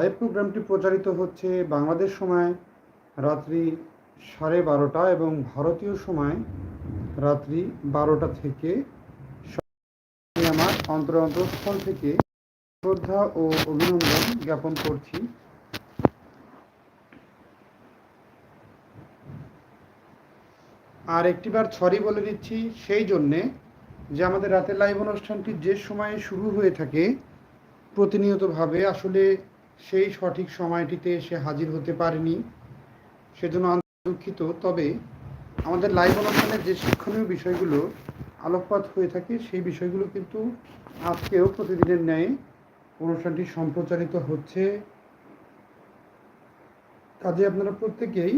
Live প্রোগ্রামটি প্রচারিত হচ্ছে বাংলাদেশ সময় রাত্রি সাড়ে বারোটা এবং ভারতীয় সময় রাত্রি বারোটা থেকে আমি আমার অন্তর অন্তঃস্থল থেকে শ্রদ্ধা ও অভিনন্দন জ্ঞাপন করছি। আর একটিবার ছড়ি বলে দিচ্ছি, সেই জন্যে যে আমাদের রাতের লাইভ অনুষ্ঠানটি যে সময়ে শুরু হয়ে থাকে, প্রতিনিয়তভাবে আসলে সেই সঠিক সময়টিতে এসে হাজির হতে পারেনি। সেজন্য দুঃখিত তবে আমাদের লাইভ অনুষ্ঠানে যে শিক্ষণীয় বিষয়গুলো আলোকপাত হয়ে থাকে, সেই বিষয়গুলো কিন্তু আজকেও প্রতিদিনের ন্যায় অনুষ্ঠানটি সম্প্রচারিত হচ্ছে। কাজে আপনারা প্রত্যেকেই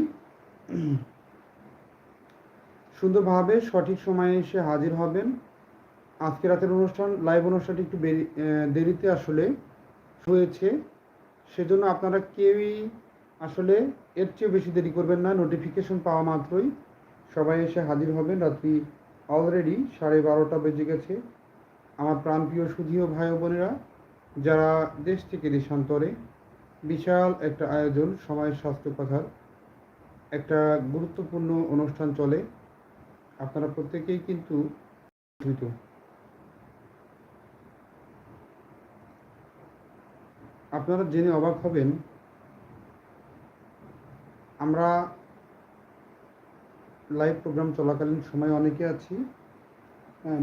সুন্দরভাবে সঠিক সময়ে এসে হাজির হবেন। আজকে রাতের অনুষ্ঠান লাইভ অনুষ্ঠানটি একটু দেরিতে আসলে হয়েছে। সেজন্য আপনারা কেউই আসলে এর চেয়ে বেশি দেরি করবেন না। নোটিফিকেশন পাওয়া মাত্রই সবাই এসে হাজির হবেন। রাত্রি অলরেডি সাড়ে বারোটা বেজে গেছে। আমার প্রাণপ্রিয় সুধীয় ভাই বোনেরা, যারা দেশ থেকে দেশান্তরে, বিশাল একটা আয়োজন সময়ের স্বাস্থ্য কথার একটা গুরুত্বপূর্ণ অনুষ্ঠান চলে। আপনারা প্রত্যেকেই কিন্তু আপনারা জেনে অবাক হবেন, আমরা লাইভ প্রোগ্রাম চলাকালীন সময় অনেকে আছি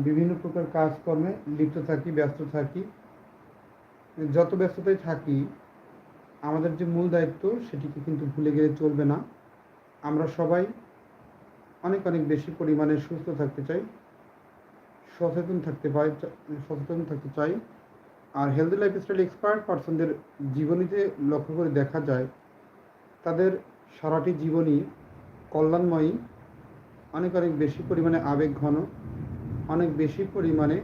বিভিন্ন প্রকার কাজকর্মে লিপ্ত থাকি, ব্যস্ত থাকি। যত ব্যস্ততায় থাকি, আমাদের যে মূল দায়িত্ব সেটিকে কিন্তু ভুলে গেলে চলবে না। আমরা সবাই অনেক অনেক বেশি পরিমাণে সুস্থ থাকতে চাই, সচেতন থাকতে পাই, সচেতন থাকতে চাই। আর হেলদি লাইফস্টাইল এক্সপার্ট পার্সনদের জীবনীতে লক্ষ্য করে দেখা যায়, তাদের সারাটি জীবনই কল্যাণময়ী, অনেক অনেক বেশি পরিমাণে আবেগ ঘন, অনেক বেশি পরিমাণে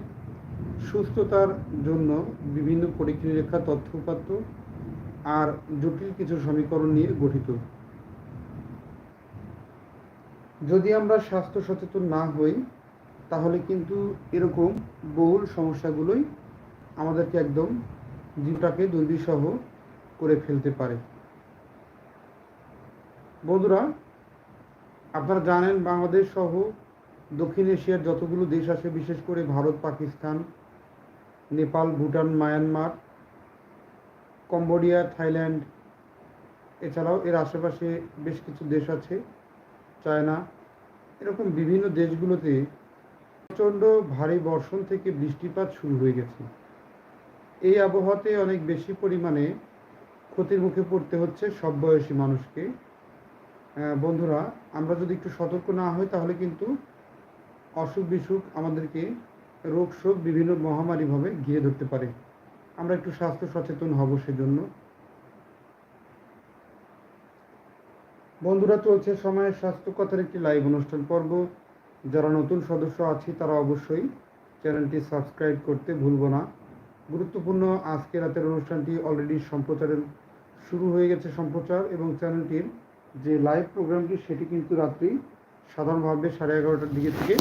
সুস্থতার জন্য বিভিন্ন পরীক্ষা নিরীক্ষা তথ্য উপাত্ত আর জটিল কিছু সমীকরণ নিয়ে গঠিত। যদি আমরা স্বাস্থ্য সচেতন না হই, তাহলে কিন্তু এরকম বহুল সমস্যাগুলোই আমাদেরকে একদম জীবটাকে দুর্বিষহ করে ফেলতে পারে। বন্ধুরা, আপনারা জানেন বাংলাদেশ সহ দক্ষিণ এশিয়ার যতগুলো দেশ আছে, বিশেষ করে Bharat, Pakistan, Nepal, Bhutan, Myanmar, Cambodia, Thailand, এছাড়াও এর আশেপাশে বেশ কিছু দেশ আছে, চায়না, এরকম বিভিন্ন দেশগুলোতে প্রচণ্ড ভারী বর্ষণ থেকে বৃষ্টিপাত শুরু হয়ে গেছে। এই আবহাওয়াতে অনেক বেশি পরিমাণে ক্ষতির মুখে পড়তে হচ্ছে সব বয়সী মানুষকে। বন্ধুরা, আমরা যদি একটু সতর্ক না হই, তাহলে কিন্তু অসুখ বিসুখ আমাদেরকে রোগ শোক বিভিন্ন মহামারীভাবে ঘিরে ধরতে পারে। আমরা একটু স্বাস্থ্য সচেতন হব সেজন্য। বন্ধুরা, চলছে সময়ের স্বাস্থ্য কথার একটি লাইভ অনুষ্ঠান পর্ব। যারা নতুন সদস্য আছি, তারা অবশ্যই চ্যানেলটি সাবস্ক্রাইব করতে ভুলব না। গুরুত্বপূর্ণ আজকে রাতের অনুষ্ঠানটি অলরেডি সম্প্রচারের শুরু হয়ে গেছে সম্প্রচার এবং চ্যানেলটির যে লাইভ প্রোগ্রামটি সেটি কিন্তু রাত্রি সাধারণভাবে সাড়ে এগারোটার দিকে থেকে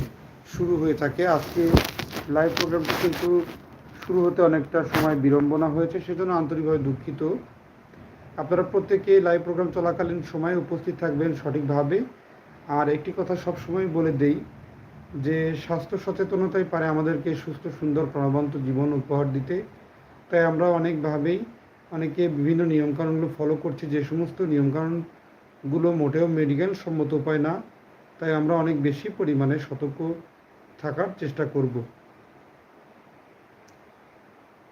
শুরু হয়ে থাকে। আজকে লাইভ প্রোগ্রামটি কিন্তু শুরু হতে অনেকটা সময় বিড়ম্বনা হয়েছে, সেজন্য আন্তরিকভাবে দুঃখিত। আপনারা প্রত্যেকে লাইভ প্রোগ্রাম চলাকালীন সময় উপস্থিত থাকবেন সঠিকভাবে। আর একটি কথা সব সময় বলে দেই যে স্বাস্থ্য সচেতনতাই পারে আমাদেরকে সুস্থ, সুন্দর, প্রাণবন্ত জীবন উপহার দিতে। তাই আমরা অনেকভাবেই অনেকে বিভিন্ন নিয়মকানুনগুলো ফলো করছি। যে সমস্ত নিয়মকানুনগুলো মোটেও মেডিকেল সম্মত উপায় না। তাই আমরা অনেক বেশি পরিমাণে সতর্ক থাকার চেষ্টা করব।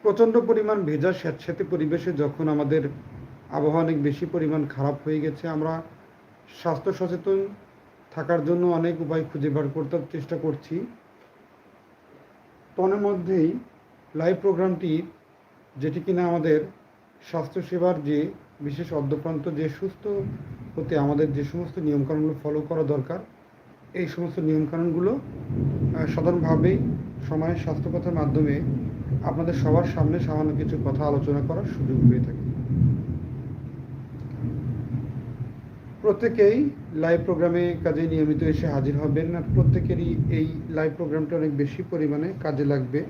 প্রচণ্ড পরিমাণ ভেজা স্যাঁতস্যাঁতে পরিবেশে যখন আমাদের আবহাওয়া অনেক বেশি পরিমাণ খারাপ হয়ে গেছে, আমরা স্বাস্থ্য সচেতন থাকার জন্য অনেক উপায় খুঁজে বার করতে চেষ্টা করছি। তনের মধ্যেই লাইভ প্রোগ্রামটি যেটি কিনা আমাদের স্বাস্থ্যসেবার যে বিশেষ অদ্যপ্রান্ত যে সুস্থ হতে আমাদের যে সমস্ত নিয়মকানুনগুলো ফলো করা দরকার, এই সমস্ত নিয়মকানুনগুলো সাধারণভাবেই সময়ের স্বাস্থ্যকথার মাধ্যমে আপনাদের সবার সামনে সামান্য কিছু কথা আলোচনা করার সুযোগ হয়ে থাকে। প্রত্যেকেই লাইভ প্রোগ্রামে কাজে নিয়মিত এসে হাজির হবেন আর প্রত্যেকেরই এই লাইভ প্রোগ্রামটা অনেক বেশি পরিমাণে কাজে লাগবে।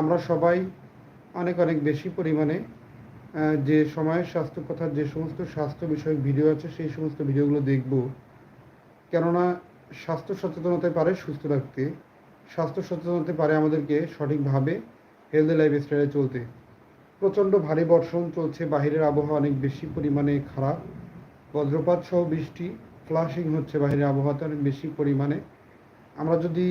আমরা সবাই অনেক অনেক বেশি পরিমাণে যে সময়ের স্বাস্থ্য কথার যে সমস্ত স্বাস্থ্য বিষয়ক ভিডিও আছে, সেই সমস্ত ভিডিওগুলো দেখব। কেননা স্বাস্থ্য সচেতনতায় পারে সুস্থ রাখতে স্বাস্থ্য সচেতনতায় পারে আমাদেরকে সঠিকভাবে হেলদি লাইফ স্টাইলে চলতে। প্রচণ্ড ভারী বর্ষণ চলছে, বাহিরের আবহাওয়া অনেক বেশি পরিমাণে খারাপ। বজ্রপাত সহ বৃষ্টি, ফ্লাশিং হচ্ছে বাহিরের আবহাওয়াতে অনেক বেশি পরিমাণে। আমরা যদি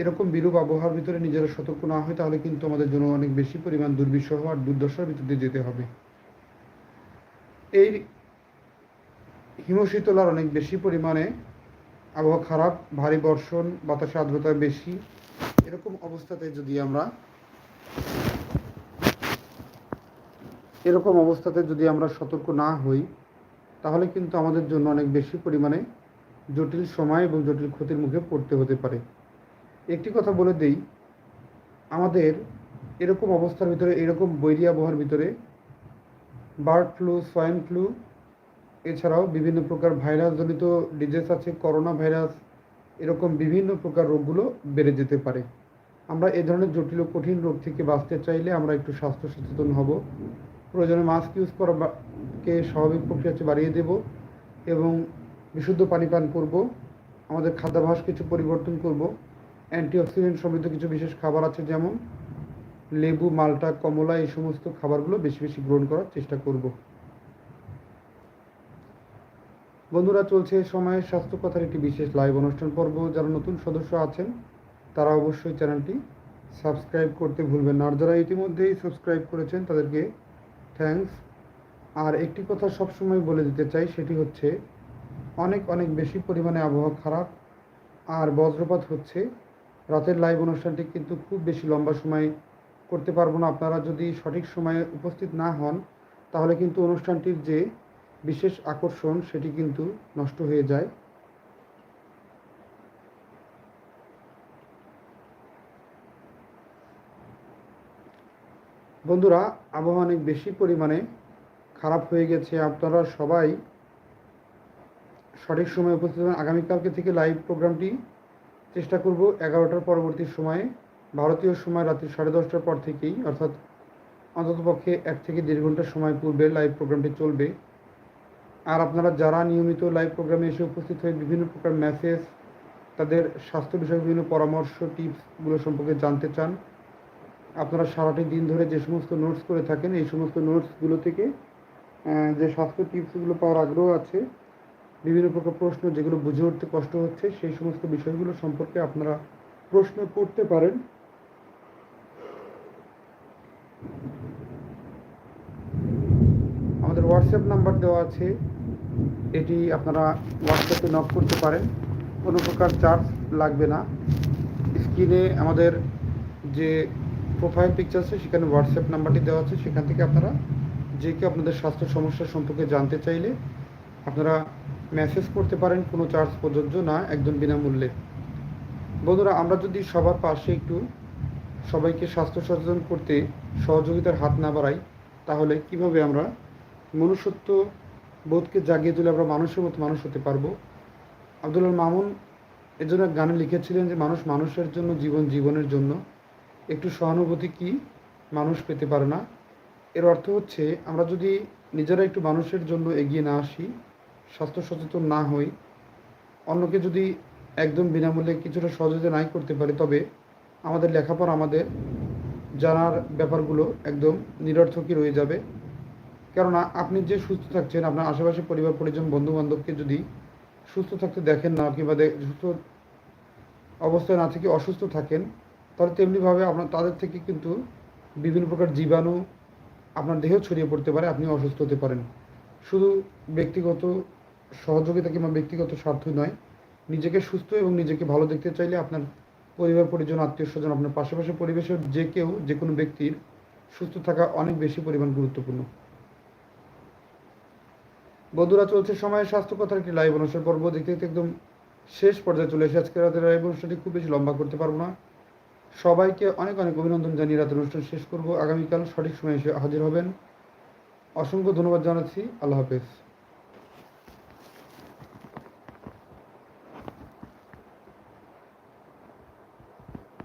এরকম বিরূপ আবহাওয়ার ভিতরে নিজেরা সতর্ক না হই, তাহলে কিন্তু আমাদের জন্য অনেক বেশি পরিমাণ দুর্বিষহ আর দুর্দশার ভিতর দিয়ে যেতে হবে। এই হিমশীতলার অনেক বেশি পরিমাণে আবহাওয়া খারাপ, ভারী বর্ষণ বাতাসে আর্দ্রতা বেশি, এরকম অবস্থাতে যদি আমরা এরকম অবস্থাতে যদি আমরা সতর্ক না হই তাহলে কিন্তু আমাদের জন্য অনেক বেশি পরিমাণে জটিল সময় এবং জটিল ক্ষতির মুখে পড়তে হতে পারে। একটি কথা বলে দেই, আমাদের এরকম অবস্থার ভিতরে, এরকম বৈরী আবহাওয়ার ভিতরে বার্ড ফ্লু সোয়াইন ফ্লু, এছাড়াও বিভিন্ন প্রকার ভাইরাস জনিত ডিজিজ আছে, করোনা ভাইরাস, এরকম বিভিন্ন প্রকার রোগগুলো বেড়ে যেতে পারে। আমরা এ ধরনের জটিল ও কঠিন রোগ থেকে বাঁচতে চাইলে আমরা একটু স্বাস্থ্য সচেতন হব। প্রয়োজনে মাস্ক ইউজ করা বা- কে স্বাভাবিক প্রক্রিয়া হচ্ছে বাড়িয়ে দেব এবং বিশুদ্ধ পানি পান করব, আমাদের খাদ্যাভ্যাস কিছু পরিবর্তন করব, অ্যান্টিঅক্সিডেন্ট সমৃদ্ধ কিছু বিশেষ খাবার আছে যেমন লেবু, মালটা, কমলা, এই সমস্ত খাবারগুলো বেশি বেশি গ্রহণ করার চেষ্টা করব। বন্ধুরা, চলছে সময়ের স্বাস্থ্য কথার একটি বিশেষ লাইভ অনুষ্ঠান পর্ব। যারা নতুন সদস্য আছেন, তারা অবশ্যই চ্যানেলটি সাবস্ক্রাইব করতে ভুলবেন না। আর যারা ইতিমধ্যেই সাবস্ক্রাইব করেছেন, তাদেরকে থ্যাঙ্কস আর একটি কথা সবসময় বলে দিতে চাই, সেটি হচ্ছে, অনেক অনেক বেশি পরিমাণে আবহাওয়া খারাপ আর বজ্রপাত হচ্ছে। রাতের লাইভ অনুষ্ঠানটি কিন্তু খুব বেশি লম্বা সময় করতে পারব না। আপনারা যদি সঠিক সময়ে উপস্থিত না হন, তাহলে কিন্তু অনুষ্ঠানটির যে বিশেষ আকর্ষণ, সেটি কিন্তু নষ্ট হয়ে যায়। বন্ধুরা, আবহাওয়া অনেক বেশি পরিমাণে খারাপ হয়ে গেছে, আপনারা সবাই সঠিক সময়ে উপস্থিত হবেন। আগামীকালকে থেকে লাইভ প্রোগ্রামটি চেষ্টা করব এগারোটার পরবর্তী সময়ে, ভারতীয় সময় রাত্রি সাড়ে দশটার পর থেকেই, অর্থাৎ অন্ততপক্ষে এক থেকে দেড় ঘণ্টা সময় পূর্বে লাইভ প্রোগ্রামটি চলবে। আর আপনারা যারা নিয়মিত লাইভ প্রোগ্রামে এসে উপস্থিত হয়ে বিভিন্ন প্রকার মেসেজ তাদের স্বাস্থ্য বিষয়ক বিভিন্ন পরামর্শ টিপসগুলো সম্পর্কে জানতে চান, আপনারা সারাটি দিন ধরে যে সমস্ত নোটস করে থাকেন, এই সমস্ত নোটসগুলো থেকে যে স্বাস্থ্য টিপসগুলো পাওয়ার আগ্রহ আছে, বিভিন্ন প্রকার প্রশ্ন যেগুলো বুঝে উঠতে কষ্ট হচ্ছে, সেই সমস্ত বিষয়গুলো সম্পর্কে আপনারা প্রশ্ন করতে পারেন। আমাদের হোয়াটসঅ্যাপ নাম্বার দেওয়া আছে, এটি আপনারা হোয়াটসঅ্যাপে নক করতে পারেন। কোনো প্রকার চার্জ লাগবে না। স্ক্রিনে আমাদের যে প্রোফাইল পিকচার আছে, সেখানে হোয়াটসঅ্যাপ নাম্বারটি দেওয়া আছে, সেখান থেকে আপনারা যে কেউ আপনাদের স্বাস্থ্য সমস্যা সম্পর্কে জানতে চাইলে আপনারা মেসেজ করতে পারেন, কোনো চার্জ প্রযোজ্য না, একদম বিনামূল্যে। বন্ধুরা, আমরা যদি সবার পাশে একটু সবাইকে স্বাস্থ্য সচেতন করতে সহযোগিতার হাত না বাড়াই, তাহলে কীভাবে আমরা মনুষ্যত্ব বোধকে জাগিয়ে তুলে আমরা মানুষের মতো মানুষ হতে পারব? আব্দুল মামুন এর জন্য গানে লিখেছিলেন যে, মানুষ মানুষের জন্য, জীবন জীবনের জন্য। একটু সহানুভূতি কি? মানুষ পেতে পারে না। এর অর্থ হচ্ছে, আমরা যদি নিজেরা একটু মানুষের জন্য এগিয়ে না আসি, স্বাস্থ্য সচেতন না হই, অন্যকে যদি একদম বিনামূল্যে কিছুটা সহযোগিতা নাই করতে পারি, তবে আমাদের লেখাপড়া আমাদের জানার ব্যাপারগুলো একদম নিরর্থকই রয়ে যাবে। কেননা, আপনি যে সুস্থ থাকছেন, আপনার আশেপাশে পরিবার, পরিজন বন্ধু বান্ধবকে যদি সুস্থ থাকতে দেখেন না, কিংবা সুস্থ অবস্থায় না থেকে অসুস্থ থাকেন, তাহলে তেমনিভাবে আপনার তাদের থেকে কিন্তু বিভিন্ন প্রকার জীবাণু আপনার দেহেও ছড়িয়ে পড়তে পারে আপনি অসুস্থ হতে পারেন। শুধু ব্যক্তিগত সহযোগিতা কিংবা ব্যক্তিগত স্বার্থই নয়, নিজেকে সুস্থ এবং নিজেকে ভালো দেখতে চাইলে আপনার পরিবার, পরিজন, আত্মীয় স্বজন, আপনার পাশাপাশি পরিবেশের যে কেউ, যে কোনো ব্যক্তির সুস্থ থাকা অনেক বেশি পরিমাণ গুরুত্বপূর্ণ। বন্ধুরা, চলছে সময়ের স্বাস্থ্য কথার একটি লাইভ অনুষ্ঠান পর্ব। দেখতে দেখতে একদম শেষ পর্যায়ে চলে এসে আজকে রাতের লাইভ অনুষ্ঠানটি খুব বেশি লম্বা করতে পারব না। সবাইকে অনেক অনেক অভিনন্দন জানিয়ে রাতের অনুষ্ঠান শেষ করব। আগামীকাল সঠিক সময়ে এসে হাজির হবেন। অসংখ্য ধন্যবাদ জানাচ্ছি। আল্লাহ হাফেজ।